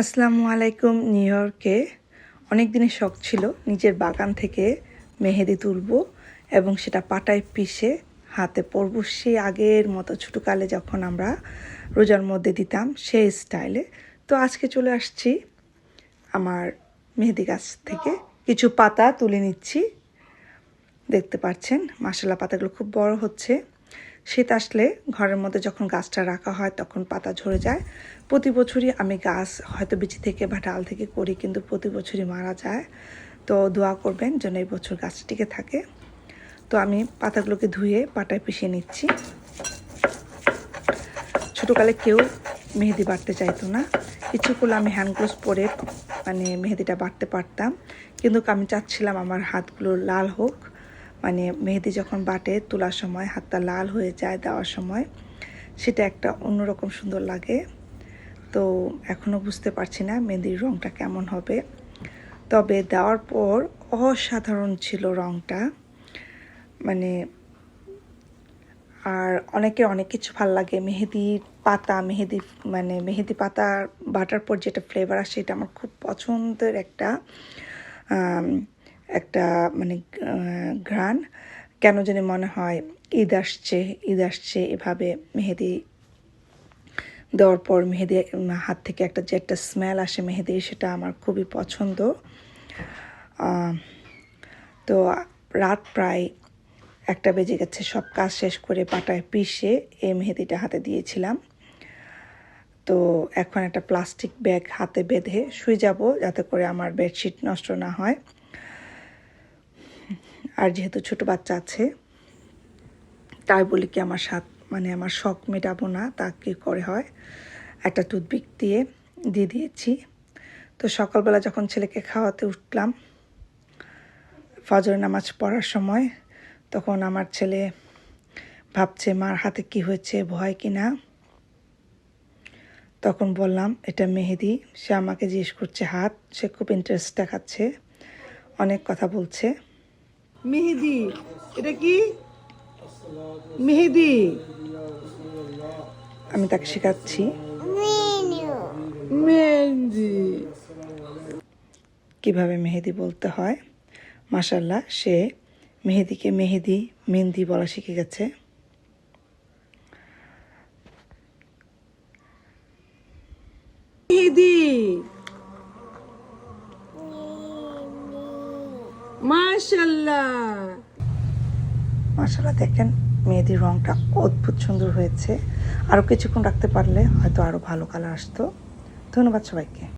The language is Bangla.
আসসালামু আলাইকুম, নিউ ইয়র্কে। অনেক দিনের শখ ছিল নিজের বাগান থেকে মেহেদি তুলব এবং সেটা পাটায় পিষে হাতে পরব। সেই আগের মতো ছোটোকালে যখন আমরা রোজার মধ্যে দিতাম সেই স্টাইলে। তো আজকে চলে আসছি আমার মেহেদি গাছ থেকে। কিছু পাতা তুলে নিচ্ছি। দেখতে পাচ্ছেন মাসালা পাতাগুলো খুব বড় হচ্ছে। শীত আসলে ঘরের মধ্যে যখন গাছটা রাখা হয়, তখন পাতা ঝরে যায়। প্রতি বছরই আমি গাছ হয়তো বিচি থেকে বা ডাল থেকে করি, কিন্তু প্রতি বছরই মারা যায়। তো দোয়া করবেন যেন এই বছর গাছ টিকে থাকে। তো আমি পাতাগুলোকে ধুয়ে পাটায় পিষিয়ে নিচ্ছি। ছোটোকালে কেউ মেহেদি বাড়তে চাইতো না। ইচ্ছে করলে আমি হ্যান্ড গ্লোভস পরে মানে মেহেদিটা বাড়তে পারতাম। কিন্তু আমি চাচ্ছিলাম আমার হাতগুলো লাল হোক। মানে মেহেদি যখন বাটে, তোলার সময় হাতটা লাল হয়ে যায় দেওয়ার সময়, সেটা একটা অন্যরকম সুন্দর লাগে। তো এখনও বুঝতে পারছি না মেহেদির রঙটা কেমন হবে। তবে দেওয়ার পর অসাধারণ ছিল রঙটা মানে আর অনেকের অনেক কিছু ভালো লাগে। মেহেদির পাতা, মেহেদি মানে মেহেদি পাতা বাটার পর যেটা ফ্লেভার আসে, এটা আমার খুব পছন্দের একটা একটা মানে ঘ্রাণ। কেন জানি মনে হয় ঈদ আসছে ঈদ আসছে এভাবে মেহেদি দেওয়ার পর মেহেদি, হাত থেকে একটা যে একটা স্মেল আসে মেহেদি, সেটা আমার খুবই পছন্দ। তো রাত প্রায় একটা বেজে গেছে, সব কাজ শেষ করে পাটায় পিষে এই মেহেদিটা হাতে দিয়েছিলাম। তো এখন একটা প্লাস্টিক ব্যাগ হাতে বেঁধে শুয়ে যাব, যাতে করে আমার বেডশিট নষ্ট না হয়। আর যেহেতু ছোট বাচ্চা আছে, তাই বলি কি আমার সাথ মানে আমার শখ মেটাবো না, তা কী করে হয়? একটা টুথপিক দিয়ে দিয়ে দিয়েছি। তো সকালবেলা যখন ছেলেকে খাওয়াতে উঠলাম ফজর নামাজ পড়ার সময়, তখন আমার ছেলে ভাবছে, মার হাতে কি হয়েছে, ভয় কি না? তখন বললাম, এটা মেহেদি, সে আমাকে জিজ্ঞেস করছে হাত, সে খুব ইন্টারেস্ট দেখাচ্ছে, অনেক কথা বলছে। মেহেদি, এটা কি? মেহেদি। আমি তাকে শেখাচ্ছি। মেহেদি কীভাবে মেহেদি বলতে হয়? মাসাল্লাহ সে মেহেদিকে মেহেদি, মেহেন্দি বলা শিখে গেছে। মেহেদি। মাশাল্লাহ মাসাল্লাহ দেখেন মেহেদির রঙটা অদ্ভুত সুন্দর হয়েছে। আরও কিছুক্ষণ রাখতে পারলে হয়তো আরও ভালো কালার আসতো। ধন্যবাদ সবাইকে।